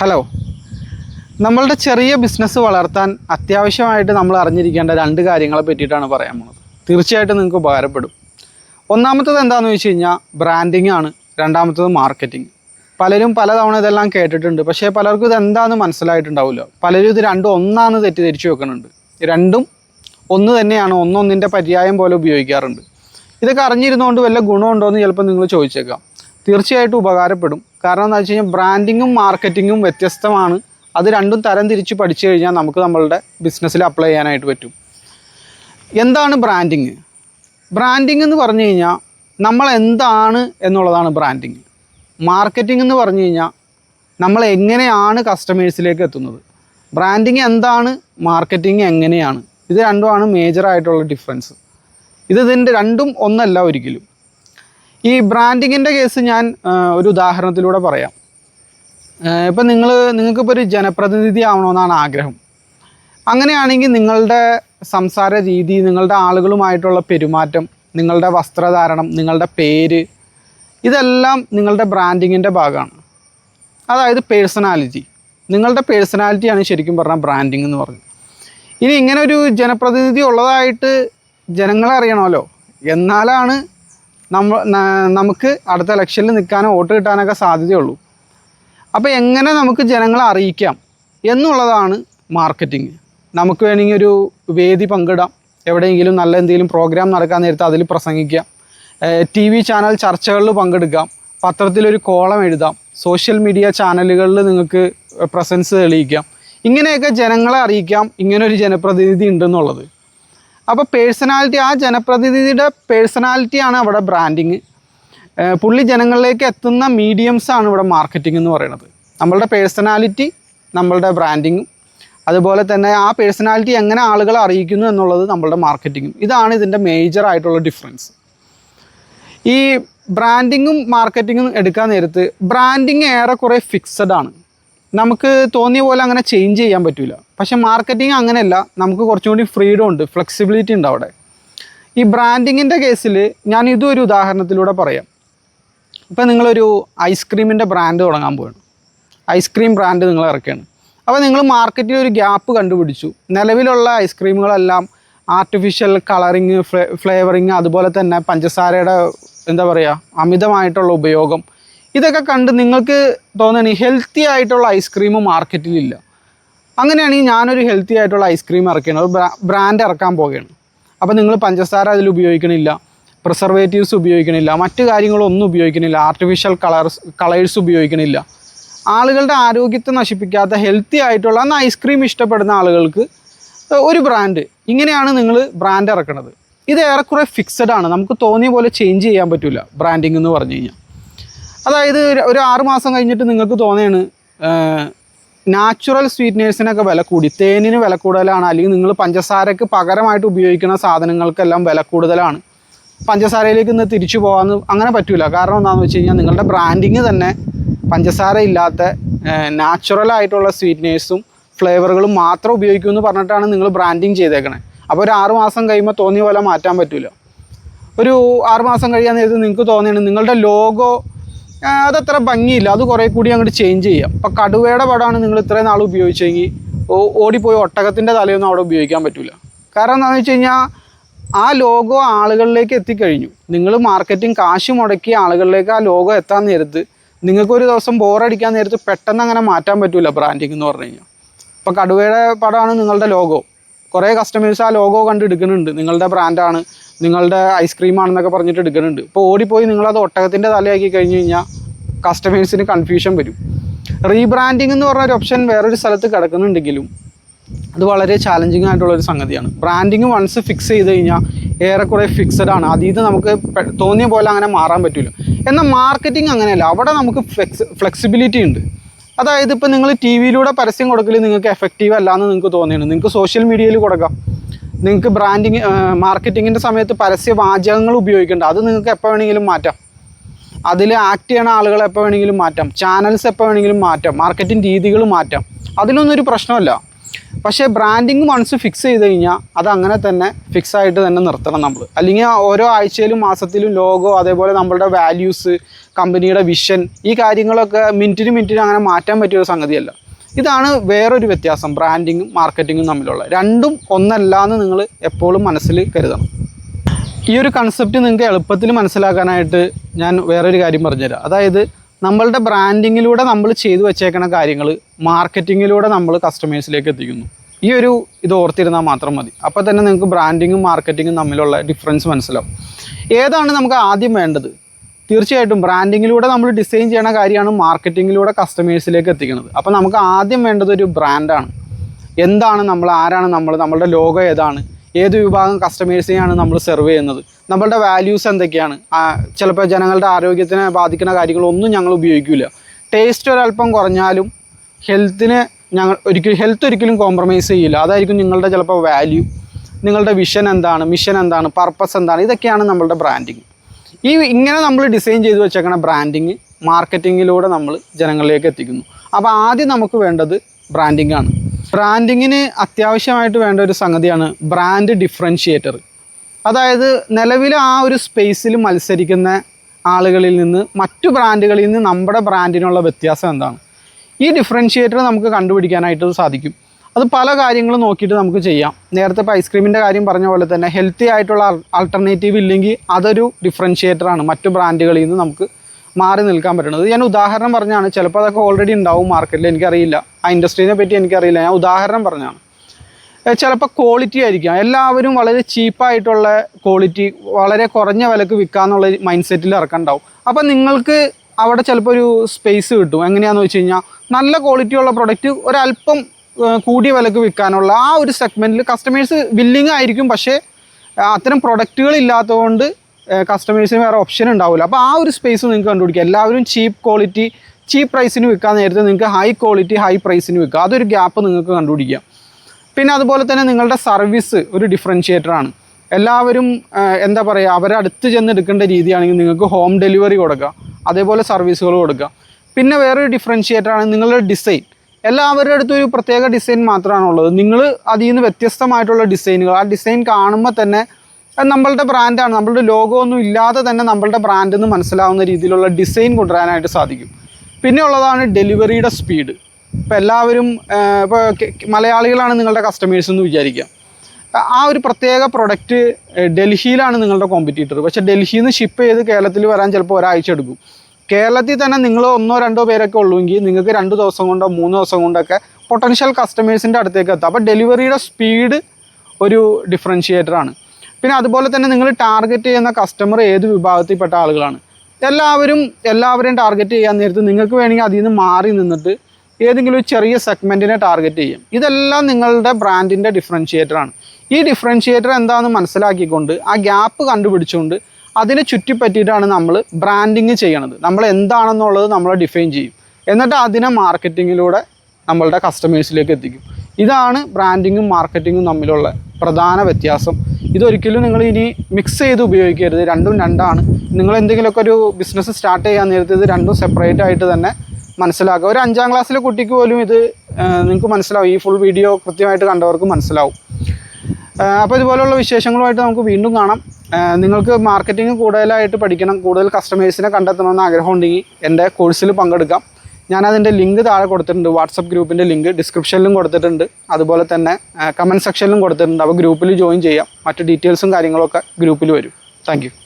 Hello നമ്മളുടെ ചെറിയ business വളർത്താൻ അത്യാവശ്യമായിട്ട് നമ്മൾ അറിഞ്ഞിരിക്കേണ്ട രണ്ട് കാര്യങ്ങളെ പറ്റിയിട്ടാണ് പറയാൻ പോകുന്നത്. തീർച്ചയായിട്ടും നിങ്ങൾക്ക് ഉപകാരപ്പെടും. ഒന്നാമത്തത് എന്താണെന്ന് വെച്ച് കഴിഞ്ഞാൽ ബ്രാൻഡിങ് ആണ്. രണ്ടാമത്തത് മാർക്കറ്റിംഗ് പലരും പലതവണ ഇതെല്ലാം കേട്ടിട്ടുണ്ട്. പക്ഷേ പലർക്കും ഇത് എന്താണെന്ന് മനസ്സിലായിട്ടുണ്ടാവില്ല. പലരും ഇത് രണ്ടും ഒന്നാന്ന് തെറ്റിദ്ധരിച്ചു വെക്കുന്നുണ്ട്. രണ്ടും ഒന്ന് തന്നെയാണ്. ഒന്നൊന്നിന്റെ പര്യായം പോലെ ഉപയോഗിക്കാറുണ്ട്. ഇതൊക്കെ അറിഞ്ഞിരുന്നുകൊണ്ട് വല്ല ഗുണമുണ്ടോ എന്ന് ചിലപ്പോൾ നിങ്ങൾ ചോദിച്ചേക്കാം. തീർച്ചയായിട്ടും ഉപകാരപ്പെടും. കാരണം എന്താ വെച്ച് കഴിഞ്ഞാൽ ബ്രാൻഡിങ്ങും മാർക്കറ്റിങ്ങും വ്യത്യസ്തമാണ്. അത് രണ്ടും തരം തിരിച്ച് പഠിച്ചു കഴിഞ്ഞാൽ നമുക്ക് നമ്മളുടെ ബിസിനസ്സിൽ അപ്ലൈ ചെയ്യാനായിട്ട് പറ്റും. എന്താണ് ബ്രാൻഡിങ് ബ്രാൻഡിങ് എന്ന് പറഞ്ഞു കഴിഞ്ഞാൽ നമ്മൾ എന്താണ് എന്നുള്ളതാണ് ബ്രാൻഡിങ് മാർക്കറ്റിംഗ് എന്ന് പറഞ്ഞു കഴിഞ്ഞാൽ നമ്മൾ എങ്ങനെയാണ് കസ്റ്റമേഴ്സിലേക്ക് എത്തുന്നത്. ബ്രാൻഡിങ് എന്താണ്? മാർക്കറ്റിംഗ് എങ്ങനെയാണ്? ഇത് രണ്ടുമാണ് മേജറായിട്ടുള്ള ഡിഫറൻസ് ഇത് ഇതിന്റെ രണ്ടും ഒന്നല്ല ഒരിക്കലും. ഈ ബ്രാൻഡിങ്ങിന്റെ കേസ് ഞാൻ ഒരു ഉദാഹരണത്തിലൂടെ പറയാം. ഇപ്പം നിങ്ങൾ നിങ്ങൾക്കിപ്പോൾ ഒരു ജനപ്രതിനിധി ആവണമെന്നാണ് ആഗ്രഹം. അങ്ങനെയാണെങ്കിൽ നിങ്ങളുടെ സംസാര രീതി നിങ്ങളുടെ ആളുകളുമായിട്ടുള്ള പെരുമാറ്റം നിങ്ങളുടെ വസ്ത്രധാരണം നിങ്ങളുടെ പേര് ഇതെല്ലാം നിങ്ങളുടെ ബ്രാൻഡിങ്ങിന്റെ ഭാഗമാണ്. അതായത് പേഴ്സണാലിറ്റി നിങ്ങളുടെ പേഴ്സണാലിറ്റിയാണ് ശരിക്കും പറഞ്ഞാൽ ബ്രാൻഡിങ് എന്ന് പറഞ്ഞത്. ഇനി ഇങ്ങനെ ഒരു ജനപ്രതിനിധി ഉള്ളതായിട്ട് ജനങ്ങളെ അറിയണമല്ലോ. എന്നാലാണ് നമ്മ നമുക്ക് അടുത്ത ഇലക്ഷനിൽ നിൽക്കാനോ വോട്ട് കിട്ടാനൊക്കെ സാധ്യതയുള്ളൂ. അപ്പോൾ എങ്ങനെ നമുക്ക് ജനങ്ങളെ അറിയിക്കാം എന്നുള്ളതാണ് മാർക്കറ്റിംഗ് നമുക്ക് വേണമെങ്കിൽ ഒരു വേദി പങ്കിടാം. എവിടെയെങ്കിലും നല്ല എന്തെങ്കിലും പ്രോഗ്രാം നടക്കാൻ നേരത്തെ അതിൽ പ്രസംഗിക്കാം. ടി വി ചാനൽ ചർച്ചകളിൽ പങ്കെടുക്കാം. പത്രത്തിലൊരു കോളം എഴുതാം. സോഷ്യൽ മീഡിയ ചാനലുകളിൽ നിങ്ങൾക്ക് പ്രസൻസ് തെളിയിക്കാം. ഇങ്ങനെയൊക്കെ ജനങ്ങളെ അറിയിക്കാം. ഇങ്ങനൊരു ജനപ്രതിനിധി ഉണ്ടെന്നുള്ളത്. അപ്പോൾ പേഴ്സണാലിറ്റി ആ ജനപ്രതിനിധിയുടെ പേഴ്സണാലിറ്റിയാണ് അവിടെ ബ്രാൻഡിങ് പുള്ളി ജനങ്ങളിലേക്ക് എത്തുന്ന മീഡിയംസ് ആണ് ഇവിടെ മാർക്കറ്റിംഗ് എന്ന് പറയുന്നത്. നമ്മളുടെ പേഴ്സണാലിറ്റി നമ്മളുടെ ബ്രാൻഡിങ്ങും അതുപോലെ തന്നെ ആ പേഴ്സണാലിറ്റി എങ്ങനെ ആളുകളെ അറിയിക്കുന്നു എന്നുള്ളത് നമ്മളുടെ മാർക്കറ്റിങ്ങും ഇതാണ് ഇതിന്റെ മേജർ ആയിട്ടുള്ള ഡിഫറൻസ് ഈ ബ്രാൻഡിങ്ങും മാർക്കറ്റിങ്ങും എടുക്കാൻ നേരത്ത് ബ്രാൻഡിങ് ഏറെക്കുറെ ഫിക്സഡ് ആണ്. നമുക്ക് തോന്നിയ പോലെ അങ്ങനെ ചേഞ്ച് ചെയ്യാൻ പറ്റില്ല പക്ഷേ മാർക്കറ്റിംഗ് അങ്ങനെയല്ല. നമുക്ക് കുറച്ചും കൂടി ഫ്രീഡം ഉണ്ട് ഫ്ലെക്സിബിലിറ്റി ഉണ്ട് അവിടെ. ഈ ബ്രാൻഡിങ്ങിന്റെ കേസിൽ ഞാൻ ഇതും ഒരു ഉദാഹരണത്തിലൂടെ പറയാം. ഇപ്പം നിങ്ങളൊരു ഐസ്ക്രീമിന്റെ ബ്രാൻഡ് തുടങ്ങാൻ പോവാണ് ഐസ്ക്രീം ബ്രാൻഡ് നിങ്ങൾ ഇറക്കുകയാണ്. അപ്പോൾ നിങ്ങൾ മാർക്കറ്റിൽ ഒരു ഗ്യാപ്പ് കണ്ടുപിടിച്ചു. നിലവിലുള്ള ഐസ്ക്രീമുകളെല്ലാം ആർട്ടിഫിഷ്യൽ കളറിങ് ഫ്ലേവറിങ് അതുപോലെ തന്നെ പഞ്ചസാരയുടെ എന്താ പറയുക അമിതമായിട്ടുള്ള ഉപയോഗം. ഇതൊക്കെ കണ്ട് നിങ്ങൾക്ക് തോന്നുകയാണ് ഹെൽത്തി ആയിട്ടുള്ള ഐസ്ക്രീം മാർക്കറ്റിലില്ല അങ്ങനെയാണെങ്കിൽ ഞാനൊരു ഹെൽത്തി ആയിട്ടുള്ള ഐസ്ക്രീം ഇറക്കുകയാണ് ബ്രാൻഡ് ഇറക്കാൻ പോവുകയാണ്. അപ്പോൾ നിങ്ങൾ പഞ്ചസാര അതിൽ ഉപയോഗിക്കണില്ല. പ്രിസർവേറ്റീവ്സ് ഉപയോഗിക്കണില്ല. മറ്റു കാര്യങ്ങളൊന്നും ഉപയോഗിക്കണില്ല. ആർട്ടിഫിഷ്യൽ കളേഴ്സ് കളേഴ്സ് ഉപയോഗിക്കണില്ല. ആളുകളുടെ ആരോഗ്യത്തെ നശിപ്പിക്കാത്ത ഹെൽത്തി ആയിട്ടുള്ള അന്ന് ഐസ്ക്രീം ഇഷ്ടപ്പെടുന്ന ആളുകൾക്ക് ഒരു ബ്രാൻഡ് ഇങ്ങനെയാണ് നിങ്ങൾ ബ്രാൻഡ് ഇറക്കുന്നത് ഇത് ഏറെക്കുറെ ഫിക്സഡ് ആണ്. നമുക്ക് തോന്നിയ പോലെ ചേഞ്ച് ചെയ്യാൻ പറ്റില്ല ബ്രാൻഡിങ് എന്ന് പറഞ്ഞു കഴിഞ്ഞാൽ. അതായത് ഒരു ആറ് മാസം കഴിഞ്ഞിട്ട് നിങ്ങൾക്ക് തോന്നിയാണ് നാച്ചുറൽ സ്വീറ്റ്നേഴ്സിനൊക്കെ വില കൂടി. തേനിന് വില കൂടുതലാണ്. അല്ലെങ്കിൽ നിങ്ങൾ പഞ്ചസാരക്ക് പകരമായിട്ട് ഉപയോഗിക്കുന്ന സാധനങ്ങൾക്കെല്ലാം വില കൂടുതലാണ്. പഞ്ചസാരയിലേക്ക് ഇന്ന് തിരിച്ചു പോകാമെന്ന് അങ്ങനെ പറ്റില്ല കാരണം എന്താണെന്ന് വെച്ച് കഴിഞ്ഞാൽ നിങ്ങളുടെ ബ്രാൻഡിങ് തന്നെ പഞ്ചസാര ഇല്ലാത്ത നാച്ചുറൽ ആയിട്ടുള്ള സ്വീറ്റ്നേഴ്സും ഫ്ലേവറുകളും മാത്രം ഉപയോഗിക്കും എന്ന് പറഞ്ഞിട്ടാണ് നിങ്ങൾ ബ്രാൻഡിങ് ചെയ്തേക്കണേ. അപ്പോൾ ഒരു ആറ് മാസം കഴിയുമ്പോൾ തോന്നിയ പോലെ മാറ്റാൻ പറ്റില്ല ഒരു ആറ് മാസം കഴിയാൻ നേരത്ത് നിങ്ങൾക്ക് തോന്നിയാണ് നിങ്ങളുടെ ലോഗോ അതത്ര ഭംഗിയില്ല. അത് കുറേ കൂടി അങ്ങോട്ട് ചേഞ്ച് ചെയ്യാം. ഇപ്പോൾ കടുവയുടെ പടമാണ് നിങ്ങൾ ഇത്രയും നാൾ ഉപയോഗിച്ചെങ്കിൽ ഓടിപ്പോയി ഒട്ടകത്തിന്റെ തലയൊന്നും അവിടെ ഉപയോഗിക്കാൻ പറ്റില്ല കാരണം എന്താണെന്ന് വെച്ച് കഴിഞ്ഞാൽ ആ ലോഗോ ആളുകളിലേക്ക് എത്തിക്കഴിഞ്ഞു. നിങ്ങൾ മാർക്കറ്റിംഗ് കാശ് മുടക്കി ആളുകളിലേക്ക് ആ ലോഗോ എത്താൻ നേരത്ത് നിങ്ങൾക്കൊരു ദിവസം ബോറടിക്കാൻ നേരത്ത് പെട്ടെന്ന് അങ്ങനെ മാറ്റാൻ പറ്റില്ല ബ്രാൻഡിങ് എന്ന് പറഞ്ഞു കഴിഞ്ഞാൽ ഇപ്പോൾ കടുവയുടെ പടമാണ് നിങ്ങളുടെ ലോഗോ. കുറേ കസ്റ്റമേഴ്സ് ആ ലോഗോ കണ്ട് എടുക്കുന്നുണ്ട്. നിങ്ങളുടെ ബ്രാൻഡാണ് നിങ്ങളുടെ ഐസ്ക്രീമാണെന്നൊക്കെ പറഞ്ഞിട്ട് എടുക്കുന്നുണ്ട്. ഇപ്പോൾ ഓടിപ്പോയി നിങ്ങളത് ഒട്ടകത്തിന്റെ തലയാക്കി കഴിഞ്ഞ് കഴിഞ്ഞാൽ കസ്റ്റമേഴ്സിന് കൺഫ്യൂഷൻ വരും. റീബ്രാൻഡിങ് എന്ന് പറഞ്ഞ ഒരു ഓപ്ഷൻ വേറൊരു സ്ഥലത്ത് കിടക്കുന്നുണ്ടെങ്കിലും അത് വളരെ ചാലഞ്ചിങ് ആയിട്ടുള്ള ഒരു സംഗതിയാണ്. ബ്രാൻഡിങ് വൺസ് ഫിക്സ് ചെയ്ത് കഴിഞ്ഞാൽ ഏറെക്കുറെ ഫിക്സഡ് ആണ്. നിന്ന് നമുക്ക് തോന്നിയ പോലെ അങ്ങനെ മാറാൻ പറ്റില്ല എന്നാൽ മാർക്കറ്റിംഗ് അങ്ങനെയല്ല. അവിടെ നമുക്ക് ഫ്ലെക്സ് ഫ്ലെക്സിബിലിറ്റി ഉണ്ട്. അതായത് ഇപ്പോൾ നിങ്ങൾ ടി വിയിലൂടെ പരസ്യം കൊടുക്കൽ നിങ്ങൾക്ക് എഫക്റ്റീവ് അല്ല എന്ന് നിങ്ങൾക്ക് തോന്നിയാണ് നിങ്ങൾക്ക് സോഷ്യൽ മീഡിയയിൽ കൊടുക്കാം. നിങ്ങൾക്ക് ബ്രാൻഡിങ് മാർക്കറ്റിങ്ങിന്റെ സമയത്ത് പരസ്യ വാചകങ്ങൾ ഉപയോഗിക്കേണ്ട. അത് നിങ്ങൾക്ക് എപ്പോൾ വേണമെങ്കിലും മാറ്റാം. അതിൽ ആക്ട് ചെയ്യണ ആളുകളെ എപ്പോൾ വേണമെങ്കിലും മാറ്റാം. ചാനൽസ് എപ്പോൾ വേണമെങ്കിലും മാറ്റാം. മാർക്കറ്റിംഗ് രീതികൾ മാറ്റാം. അതിലൊന്നും ഒരു പ്രശ്നമല്ല. പക്ഷേ ബ്രാൻഡിങ് വൺസ് ഫിക്സ് ചെയ്ത് കഴിഞ്ഞാൽ അത് അങ്ങനെ തന്നെ ഫിക്സ് ആയിട്ട് തന്നെ നിർത്തണം നമ്മൾ അല്ലെങ്കിൽ ഓരോ ആഴ്ചയിലും മാസത്തിലും ലോഗോ അതേപോലെ നമ്മളുടെ വാല്യൂസ് കമ്പനിയുടെ വിഷൻ ഈ കാര്യങ്ങളൊക്കെ മിനിറ്റിന് മിനിറ്റിന് അങ്ങനെ മാറ്റാൻ പറ്റിയ ഒരു സംഗതിയല്ല. ഇതാണ് വേറൊരു വ്യത്യാസം ബ്രാൻഡിങ്ങും മാർക്കറ്റിങ്ങും തമ്മിലുള്ള. രണ്ടും ഒന്നല്ല എന്ന് നിങ്ങൾ എപ്പോഴും മനസ്സിൽ കരുതണം. ഈ ഒരു കൺസെപ്റ്റ് നിങ്ങൾക്ക് എളുപ്പത്തിൽ മനസ്സിലാക്കാനായിട്ട് ഞാൻ വേറൊരു കാര്യം പറഞ്ഞുതരാം. അതായത് നമ്മളുടെ ബ്രാൻഡിങ്ങിലൂടെ നമ്മൾ ചെയ്തു വെച്ചേക്കണ കാര്യങ്ങൾ മാർക്കറ്റിങ്ങിലൂടെ നമ്മൾ കസ്റ്റമേഴ്സിലേക്ക് എത്തിക്കുന്നു. ഈ ഒരു ഇത് ഓർത്തിരുന്നാൽ മാത്രം മതി. അപ്പോൾ തന്നെ നിങ്ങൾക്ക് ബ്രാൻഡിങ്ങും മാർക്കറ്റിങ്ങും തമ്മിലുള്ള ഡിഫറൻസ് മനസ്സിലാവും. ഏതാണ് നമുക്ക് ആദ്യം വേണ്ടത്? തീർച്ചയായിട്ടും ബ്രാൻഡിങ്ങിലൂടെ നമ്മൾ ഡിസൈൻ ചെയ്യണ കാര്യമാണ് മാർക്കറ്റിങ്ങിലൂടെ കസ്റ്റമേഴ്സിലേക്ക് എത്തിക്കുന്നത്. അപ്പോൾ നമുക്ക് ആദ്യം വേണ്ടത് ഒരു ബ്രാൻഡാണ് എന്താണ് നമ്മൾ ആരാണ് നമ്മൾ നമ്മളുടെ ലോഗോ ഏതാണ്? ഏത് വിഭാഗം കസ്റ്റമേഴ്സിനെയാണ് നമ്മൾ സെർവ് ചെയ്യുന്നത്? നമ്മളുടെ വാല്യൂസ് എന്തൊക്കെയാണ്? ചിലപ്പോൾ ജനങ്ങളുടെ ആരോഗ്യത്തിനെ ബാധിക്കുന്ന കാര്യങ്ങളൊന്നും ഞങ്ങൾ ഉപയോഗിക്കില്ല ടേസ്റ്റ് ഒരല്പം കുറഞ്ഞാലും ഹെൽത്തിന് ഞങ്ങൾ ഒരിക്കലും ഹെൽത്ത് ഒരിക്കലും കോംപ്രമൈസ് ചെയ്യില്ല. അതായിരിക്കും നിങ്ങളുടെ ചിലപ്പോൾ വാല്യൂ നിങ്ങളുടെ വിഷൻ എന്താണ്? മിഷൻ എന്താണ്? പർപ്പസ് എന്താണ്? ഇതൊക്കെയാണ് നമ്മളുടെ ബ്രാൻഡിങ് ഈ ഇങ്ങനെ നമ്മൾ ഡിസൈൻ ചെയ്ത് വെച്ചേക്കണ ബ്രാൻഡിങ് മാർക്കറ്റിങ്ങിലൂടെ നമ്മൾ ജനങ്ങളിലേക്ക് എത്തിക്കുന്നു. അപ്പോൾ ആദ്യം നമുക്ക് വേണ്ടത് ബ്രാൻഡിങ് ആണ്. ബ്രാൻഡിങ്ങിന് അത്യാവശ്യമായിട്ട് വേണ്ട ഒരു സംഗതിയാണ് ബ്രാൻഡ് ഡിഫറൻഷിയേറ്റർ. അതായത് നിലവിൽ ആ ഒരു സ്പേസിൽ മത്സരിക്കുന്ന ആളുകളിൽ നിന്ന് മറ്റു ബ്രാൻഡുകളിൽ നിന്ന് നമ്മുടെ ബ്രാൻഡിനുള്ള വ്യത്യാസം എന്താണ്? ഈ ഡിഫറൻഷിയേറ്റർ നമുക്ക് കണ്ടുപിടിക്കാനായിട്ട് സാധിക്കും. അത് പല കാര്യങ്ങളും നോക്കിയിട്ട് നമുക്ക് ചെയ്യാം. നേരത്തെ ഇപ്പോൾ ഐസ്ക്രീമിന്റെ കാര്യം പറഞ്ഞ പോലെ തന്നെ ഹെൽത്തി ആയിട്ടുള്ള ആൾട്ടർനേറ്റീവ് ഇല്ലെങ്കിൽ അതൊരു ഡിഫറൻഷിയേറ്റർ ആണ് മറ്റു ബ്രാൻഡുകളിൽ നിന്ന് നമുക്ക് മാറി നിൽക്കാൻ പറ്റുന്നത് ഞാൻ ഉദാഹരണം പറഞ്ഞാണ്. ചിലപ്പോൾ അതൊക്കെ ഓൾറെഡി ഉണ്ടാവും മാർക്കറ്റിൽ എനിക്കറിയില്ല. ആ ഇൻഡസ്ട്രീനെ പറ്റി എനിക്കറിയില്ല. ഞാൻ ഉദാഹരണം പറഞ്ഞാണ്. ചിലപ്പോൾ ക്വാളിറ്റി ആയിരിക്കാം. എല്ലാവരും വളരെ ചീപ്പായിട്ടുള്ള ക്വാളിറ്റി വളരെ കുറഞ്ഞ വിലക്ക് വിൽക്കാന്നുള്ള മൈൻഡ് സെറ്റിൽ ഇറക്കണ്ടാവും അപ്പം നിങ്ങൾക്ക് അവിടെ ചിലപ്പോൾ ഒരു സ്പേസ് കിട്ടും. എങ്ങനെയാണെന്ന് വെച്ച് കഴിഞ്ഞാൽ നല്ല ക്വാളിറ്റി ഉള്ള പ്രൊഡക്റ്റ് ഒരല്പം കൂടിയ വിലക്ക് വിൽക്കാനുള്ള ആ ഒരു സെഗ്മെന്റിൽ കസ്റ്റമേഴ്സ് വില്ലിങ് ആയിരിക്കും. പക്ഷേ അത്തരം പ്രൊഡക്റ്റുകൾ ഇല്ലാത്തതുകൊണ്ട് കസ്റ്റമേഴ്സിന് വേറെ ഓപ്ഷൻ ഉണ്ടാവില്ല അപ്പോൾ ആ ഒരു സ്പേസ് നിങ്ങൾക്ക് കണ്ടുപിടിക്കുക എല്ലാവരും ചീപ്പ് ക്വാളിറ്റി ചീപ്പ് പ്രൈസിന് വിൽക്കാൻ നേരത്തെ നിങ്ങൾക്ക് ഹൈ ക്വാളിറ്റി ഹൈ പ്രൈസിന് വിൽക്കുക അതൊരു ഗ്യാപ്പ് നിങ്ങൾക്ക് കണ്ടുപിടിക്കാം. പിന്നെ അതുപോലെ തന്നെ നിങ്ങളുടെ സർവീസ് ഒരു ഡിഫറൻഷ്യേറ്ററാണ് എല്ലാവരും എന്താ പറയുക അവരെ അടുത്ത് ചെന്ന് എടുക്കേണ്ട രീതിയാണെങ്കിൽ നിങ്ങൾക്ക് ഹോം ഡെലിവറി കൊടുക്കുക അതേപോലെ സർവീസുകൾ കൊടുക്കുക പിന്നെ വേറൊരു ഡിഫറൻഷ്യേറ്ററാണ് നിങ്ങളുടെ ഡിസൈൻ എല്ലാവരുടെ അടുത്തും ഒരു പ്രത്യേക ഡിസൈൻ മാത്രമാണുള്ളത് നിങ്ങൾ അതിൽ നിന്ന് വ്യത്യസ്തമായിട്ടുള്ള ഡിസൈനുകൾ ആ ഡിസൈൻ കാണുമ്പോൾ തന്നെ നമ്മളുടെ ബ്രാൻഡാണ് നമ്മളുടെ ലോഗോ ഒന്നും ഇല്ലാതെ തന്നെ നമ്മളുടെ ബ്രാൻഡ് എന്ന് മനസ്സിലാവുന്ന രീതിയിലുള്ള ഡിസൈൻ കൊണ്ടുവരാനായിട്ട് സാധിക്കും. പിന്നെ ഉള്ളതാണ് ഡെലിവറിയുടെ സ്പീഡ് ഇപ്പോൾ എല്ലാവരും ഇപ്പോൾ മലയാളികളാണ് നിങ്ങളുടെ കസ്റ്റമേഴ്സ് എന്ന് വിചാരിക്കുക ആ ഒരു പ്രത്യേക പ്രൊഡക്റ്റ് ഡൽഹിയിലാണ് നിങ്ങളുടെ കോമ്പറ്റീറ്റർ പക്ഷേ ഡൽഹിയിൽ നിന്ന് ഷിപ്പ് ചെയ്ത് കേരളത്തിൽ വരാൻ ചിലപ്പോൾ ഒരാഴ്ച എടുക്കും. കേരളത്തിൽ തന്നെ നിങ്ങൾ ഒന്നോ രണ്ടോ പേരൊക്കെ ഉള്ളുവെങ്കിൽ നിങ്ങൾക്ക് രണ്ട് ദിവസം കൊണ്ടോ മൂന്ന് ദിവസം കൊണ്ടൊക്കെ പൊട്ടൻഷ്യൽ കസ്റ്റമേഴ്സിന്റെ അടുത്തേക്ക് എത്താം. അപ്പോൾ ഡെലിവറിയുടെ സ്പീഡ് ഒരു ഡിഫറൻഷിയേറ്റർ ആണ്. പിന്നെ അതുപോലെ തന്നെ നിങ്ങൾ ടാർഗറ്റ് ചെയ്യുന്ന കസ്റ്റമർ ഏത് വിഭാഗത്തിൽപ്പെട്ട ആളുകളാണ്. എല്ലാവരും എല്ലാവരെയും ടാർഗറ്റ് ചെയ്യാൻ നേരത്ത് നിങ്ങൾക്ക് വേണമെങ്കിൽ അതിൽ നിന്ന് മാറി നിന്നിട്ട് ഏതെങ്കിലും ഒരു ചെറിയ സെഗ്മെന്റിനെ ടാർഗറ്റ് ചെയ്യും. ഇതെല്ലാം നിങ്ങളുടെ ബ്രാൻഡിന്റെ ഡിഫറൻഷിയേറ്റർ ആണ്. ഈ ഡിഫറൻഷിയേറ്റർ എന്താണെന്ന് മനസ്സിലാക്കിക്കൊണ്ട് ആ ഗ്യാപ്പ് കണ്ടുപിടിച്ചുകൊണ്ട് അതിനെ ചുറ്റിപ്പറ്റിയിട്ടാണ് നമ്മൾ ബ്രാൻഡിങ് ചെയ്യണത്. നമ്മൾ എന്താണെന്നുള്ളത് നമ്മൾ ഡിഫൈൻ ചെയ്യും. എന്നിട്ട് അതിനെ മാർക്കറ്റിങ്ങിലൂടെ നമ്മളുടെ കസ്റ്റമേഴ്സിലേക്ക് എത്തിക്കും. ഇതാണ് ബ്രാൻഡിങ്ങും മാർക്കറ്റിങ്ങും തമ്മിലുള്ള പ്രധാന വ്യത്യാസം. ഇതൊരിക്കലും നിങ്ങൾ ഇനി മിക്സ് ചെയ്ത് ഉപയോഗിക്കരുത്. രണ്ടും രണ്ടാണ്. നിങ്ങൾ എന്തെങ്കിലുമൊക്കെ ഒരു ബിസിനസ് സ്റ്റാർട്ട് ചെയ്യാൻ നേരത്തെ ഇത് രണ്ടും സെപ്പറേറ്റ് ആയിട്ട് തന്നെ മനസ്സിലാക്കുക. ഒരു അഞ്ചാം ക്ലാസ്സിലെ കുട്ടിക്ക് പോലും ഇത് നിങ്ങൾക്ക് മനസ്സിലാവും. ഈ ഫുൾ വീഡിയോ കൃത്യമായിട്ട് കണ്ടവർക്ക് മനസ്സിലാവും. അപ്പോൾ ഇതുപോലുള്ള വിശേഷങ്ങളുമായിട്ട് നമുക്ക് വീണ്ടും കാണാം. നിങ്ങൾക്ക് മാർക്കറ്റിംഗ് കൂടുതലായിട്ട് പഠിക്കണം കൂടുതൽ കസ്റ്റമേഴ്സിനെ കണ്ടെത്തണമെന്ന് ആഗ്രഹമുണ്ടെങ്കിൽ എന്റെ കോഴ്സിൽ പങ്കെടുക്കാം. ഞാനതിന്റെ ലിങ്ക് താഴെ കൊടുത്തിട്ടുണ്ട്. വാട്സപ്പ് ഗ്രൂപ്പിന്റെ ലിങ്ക് ഡിസ്ക്രിപ്ഷനിലും കൊടുത്തിട്ടുണ്ട്. അതുപോലെ തന്നെ കമന്റ് സെക്ഷനിലും കൊടുത്തിട്ടുണ്ട്. അപ്പോൾ ഗ്രൂപ്പിൽ ജോയിൻ ചെയ്യാം. മറ്റ് ഡീറ്റെയിൽസും കാര്യങ്ങളൊക്കെ ഗ്രൂപ്പിൽ വരും. താങ്ക്